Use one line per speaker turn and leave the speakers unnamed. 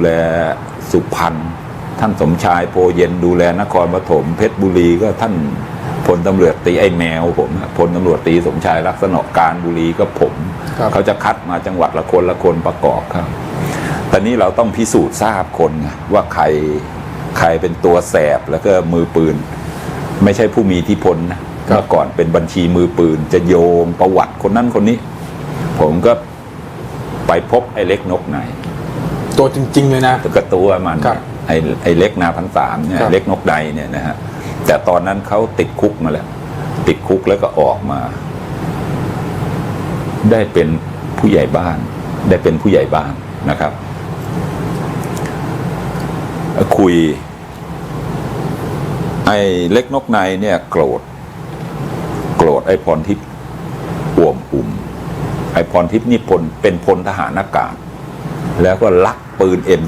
แลสุพรรณท่านสมชายโพเย็นดูแลนครปฐมเพชรบุรีก็ท่านพลตำรวจตีไอ้แมวผมอะพลตำรวจตีสมชายลักษณะการบุรีก็ผม
ครับ
เขาจะคัดมาจังหวัดละคนละคนประกอบครับตอนนี้เราต้องพิสูจน์ทราบคนไงว่าใครใครเป็นตัวแสบแล้วก็มือปืน ไม่ใช่ผู้มีอิทธิพลนะเมื่อก่อนเป็นบัญชีมือปืน จะโยงประวัติคนนั้นคนนี้ ผมก็ไปพบไอ้เล็กนกไหน
ตัวจริง ๆ เลยนะ
ก็ตัวมัน
ครับ
ไอ้ไอ้เล็กนาพันสามเนี่ย
ครับ
เล็กนกใดเนี่ยนะฮะแต่ตอนนั้นเขาติดคุกมาแล้ว ติดคุกแล้วก็ออกมา ได้เป็นผู้ใหญ่บ้าน ได้เป็นผู้ใหญ่บ้านนะครับ คุย ไอ้เล็กนกในเนี่ย โกรธ โกรธไอ้พรทิพย์อ่วมอุ่ม ไอ้พรทิพย์นี่พลเป็นพลทหารอากาศ แล้วก็ลัก ปืนเอ็ม